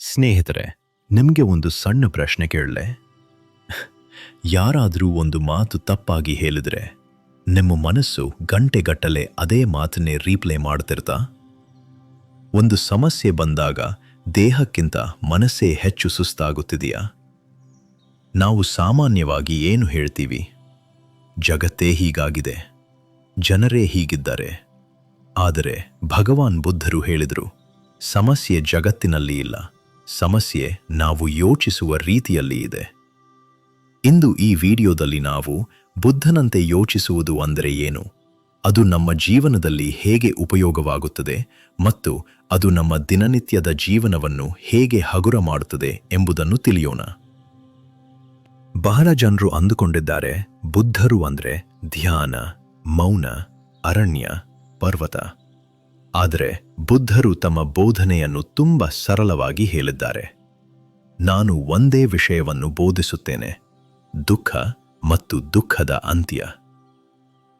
ಸ್ನೇಹಿತರೆ, ನಿಮಗೆ ಒಂದು ಸಣ್ಣ ಪ್ರಶ್ನೆ ಕೇಳಲೆ. ಯಾರಾದರೂ ಒಂದು ಮಾತು ತಪ್ಪಾಗಿ ಹೇಳಿದ್ರೆ, ನಿಮ್ಮ ಮನಸ್ಸು ಗಂಟೆಗಟ್ಟಲೆ ಅದೇ ಮಾತನ್ನೇ ರೀಪ್ಲೇ ಮಾಡ್ತಿರ್ತಾ? ಒಂದು ಸಮಸ್ಯೆ ಬಂದಾಗ ದೇಹಕ್ಕಿಂತ ಮನಸ್ಸೇ ಹೆಚ್ಚು ಸುಸ್ತಾಗುತ್ತಿದೆಯಾ? ನಾವು ಸಾಮಾನ್ಯವಾಗಿ ಏನು ಹೇಳ್ತೀವಿ? ಜಗತ್ತೇ ಹೀಗಾಗಿದೆ, ಜನರೇ ಹೀಗಿದ್ದಾರೆ. ಆದರೆ ಭಗವಾನ್ ಬುದ್ಧರು ಹೇಳಿದರು, ಸಮಸ್ಯೆ ಜಗತ್ತಿನಲ್ಲಿ ಇಲ್ಲ. ಸಮಸ್ಯೆ ನಾವು ಯೋಚಿಸುವ ರೀತಿಯಲ್ಲಿ ಇದೆ. ಇಂದು ಈ ವಿಡಿಯೋದಲ್ಲಿ ನಾವು ಬುದ್ಧನಂತೆ ಯೋಚಿಸುವುದು ಅಂದರೆ ಏನು? ಅದು ನಮ್ಮ ಜೀವನದಲ್ಲಿ ಹೇಗೆ ಉಪಯೋಗವಾಗುತ್ತದೆ ಮತ್ತು ಅದು ನಮ್ಮ ದಿನನಿತ್ಯದ ಜೀವನವನ್ನು ಹೇಗೆ ಹಗುರ ಮಾಡುತ್ತದೆ ಎಂಬುದನ್ನು ತಿಳಿಯೋಣ. ಬಹಳ ಜನರು ಅಂದುಕೊಂಡಿದ್ದಾರೆ, ಬುದ್ಧರು ಅಂದರೆ ಧ್ಯಾನ, ಮೌನ, ಅರಣ್ಯ, ಪರ್ವತ. ಆದರೆ ಬುದ್ಧರು ತಮ್ಮ ಬೋಧನೆಯನ್ನು ತುಂಬ ಸರಳವಾಗಿ ಹೇಳಿದ್ದಾರೆ. ನಾನು ಒಂದೇ ವಿಷಯವನ್ನು ಬೋಧಿಸುತ್ತೇನೆ, ದುಃಖ ಮತ್ತು ದುಃಖದ ಅಂತ್ಯ.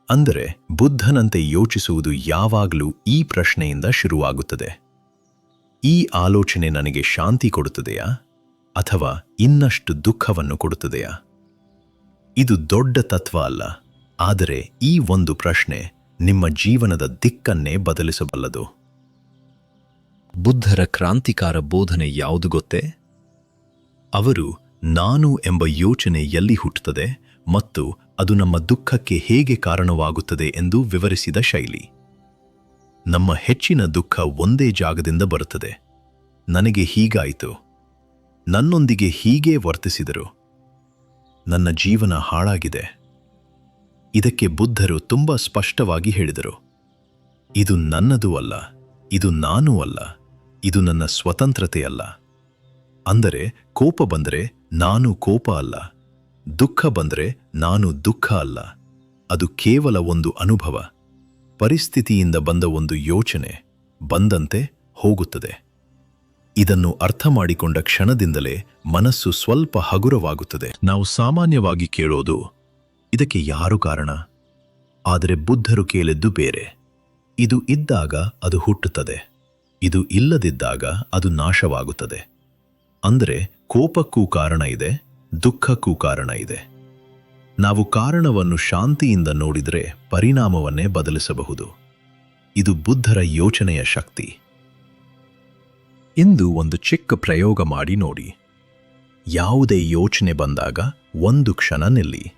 ಅಂದರೆ ಬುದ್ಧನಂತೆ ಯೋಚಿಸುವುದು ಯಾವಾಗಲೂ ಈ ಪ್ರಶ್ನೆಯಿಂದ ಶುರುವಾಗುತ್ತದೆ. ಈ ಆಲೋಚನೆ ನನಗೆ ಶಾಂತಿ ಕೊಡುತ್ತದೆಯಾ, ಅಥವಾ ಇನ್ನಷ್ಟು ದುಃಖವನ್ನು ಕೊಡುತ್ತದೆಯಾ? ಇದು ದೊಡ್ಡ ತತ್ವ ಅಲ್ಲ, ಆದರೆ ಈ ಒಂದು ಪ್ರಶ್ನೆ ನಿಮ್ಮ ಜೀವನದ ದಿಕ್ಕನ್ನೇ ಬದಲಿಸಬಲ್ಲದು. ಬುದ್ಧರ ಕ್ರಾಂತಿಕಾರ ಬೋಧನೆ ಯಾವುದು ಗೊತ್ತೇ? ಅವರು ನಾನು ಎಂಬ ಯೋಚನೆ ಎಲ್ಲಿ ಹುಟ್ಟುತ್ತದೆ ಮತ್ತು ಅದು ನಮ್ಮ ದುಃಖಕ್ಕೆ ಹೇಗೆ ಕಾರಣವಾಗುತ್ತದೆ ಎಂದು ವಿವರಿಸಿದ ಶೈಲಿ. ನಮ್ಮ ಹೆಚ್ಚಿನ ದುಃಖ ಒಂದೇ ಜಾಗದಿಂದ ಬರುತ್ತದೆ. ನನಗೆ ಹೀಗಾಯಿತು. ನನ್ನೊಂದಿಗೆ ಹೀಗೇ ವರ್ತಿಸಿದರು. ನನ್ನ ಜೀವನ ಹಾಳಾಗಿದೆ. ಇದಕ್ಕೆ ಬುದ್ಧರು ತುಂಬ ಸ್ಪಷ್ಟವಾಗಿ ಹೇಳಿದರು. ಇದು ನನ್ನದು ಅಲ್ಲ, ಇದು ನಾನೂ ಅಲ್ಲ, ಇದು ನನ್ನ ಸ್ವತಂತ್ರತೆ ಅಲ್ಲ ಅಂದರೆ ಕೋಪ ಬಂದರೆ ನಾನು ಕೋಪ ಅಲ್ಲ, ದುಃಖ ಬಂದರೆ ನಾನು ದುಃಖ ಅಲ್ಲ. ಅದು ಕೇವಲ ಒಂದು ಅನುಭವ. ಪರಿಸ್ಥಿತಿಯಿಂದ ಬಂದ ಒಂದು ಯೋಚನೆ ಬಂದಂತೆ ಹೋಗುತ್ತದೆ. ಇದನ್ನು ಅರ್ಥ ಮಾಡಿಕೊಂಡ ಕ್ಷಣದಿಂದಲೇ ಮನಸ್ಸು ಸ್ವಲ್ಪ ಹಗುರವಾಗುತ್ತದೆ. ನಾವು ಸಾಮಾನ್ಯವಾಗಿ ಕೇಳೋದು ಇದಕ್ಕೆ ಯಾರು ಕಾರಣ? ಆದರೆ ಬುದ್ಧರು ಕೇಳಿದ್ದು ಬೇರೆ. ಇದು ಇದ್ದಾಗ ಅದು ಹುಟ್ಟುತ್ತದೆ. ಇದು ಇಲ್ಲದಿದ್ದಾಗ ಅದು ನಾಶವಾಗುತ್ತದೆ. ಅಂದರೆ ಕೋಪಕ್ಕೂ ಕಾರಣ ಇದೆ, ದುಃಖಕ್ಕೂ ಕಾರಣ ಇದೆ. ನಾವು ಕಾರಣವನ್ನು ಶಾಂತಿಯಿಂದ ನೋಡಿದರೆ ಪರಿಣಾಮವನ್ನೇ ಬದಲಿಸಬಹುದು. ಇದು ಬುದ್ಧರ ಯೋಚನೆಯ ಶಕ್ತಿ. ಇಂದು ಒಂದು ಚಿಕ್ಕ ಪ್ರಯೋಗ ಮಾಡಿ ನೋಡಿ. ಯಾವುದೇ ಯೋಚನೆ ಬಂದಾಗ ಒಂದು ಕ್ಷಣ ನಿಲ್ಲಿ.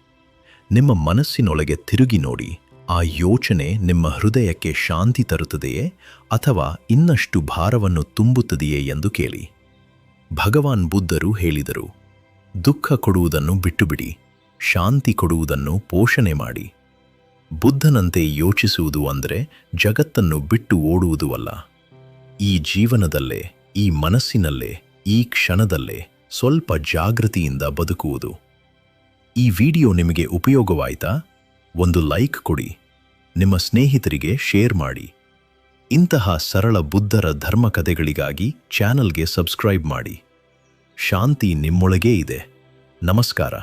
ನಿಮ್ಮ ಮನಸ್ಸಿನೊಳಗೆ ತಿರುಗಿ ನೋಡಿ, ಆ ಯೋಚನೆ ನಿಮ್ಮ ಹೃದಯಕ್ಕೆ ಶಾಂತಿ ತರುತ್ತದೆಯೇ ಅಥವಾ ಇನ್ನಷ್ಟು ಭಾರವನ್ನು ತುಂಬುತ್ತದೆಯೇ ಎಂದು ಕೇಳಿ. ಭಗವಾನ್ ಬುದ್ಧರು ಹೇಳಿದರು, ದುಃಖ ಕೊಡುವುದನ್ನು ಬಿಟ್ಟುಬಿಡಿ, ಶಾಂತಿ ಕೊಡುವುದನ್ನು ಪೋಷಣೆ ಮಾಡಿ. ಬುದ್ಧನಂತೆ ಯೋಚಿಸುವುದು ಅಂದರೆ ಜಗತ್ತನ್ನು ಬಿಟ್ಟು ಓಡುವುದು ಅಲ್ಲ. ಈ ಜೀವನದಲ್ಲೇ, ಈ ಮನಸ್ಸಿನಲ್ಲೇ, ಈ ಕ್ಷಣದಲ್ಲೇ ಸ್ವಲ್ಪ ಜಾಗೃತಿಯಿಂದ ಬದುಕುವುದು. ಈ ವಿಡಿಯೋ ನಿಮಗೆ ಉಪಯೋಗವಾಯಿತಾ? ಒಂದು ಲೈಕ್ ಕೊಡಿ. ನಿಮ್ಮ ಸ್ನೇಹಿತರಿಗೆ ಶೇರ್ ಮಾಡಿ. ಇಂತಹ ಸರಳ ಬುದ್ಧರ ಧರ್ಮಕಥೆಗಳಿಗಾಗಿ ಚಾನಲ್ಗೆ ಸಬ್ಸ್ಕ್ರೈಬ್ ಮಾಡಿ. ಶಾಂತಿ ನಿಮ್ಮೊಳಗೇ ಇದೆ. ನಮಸ್ಕಾರ.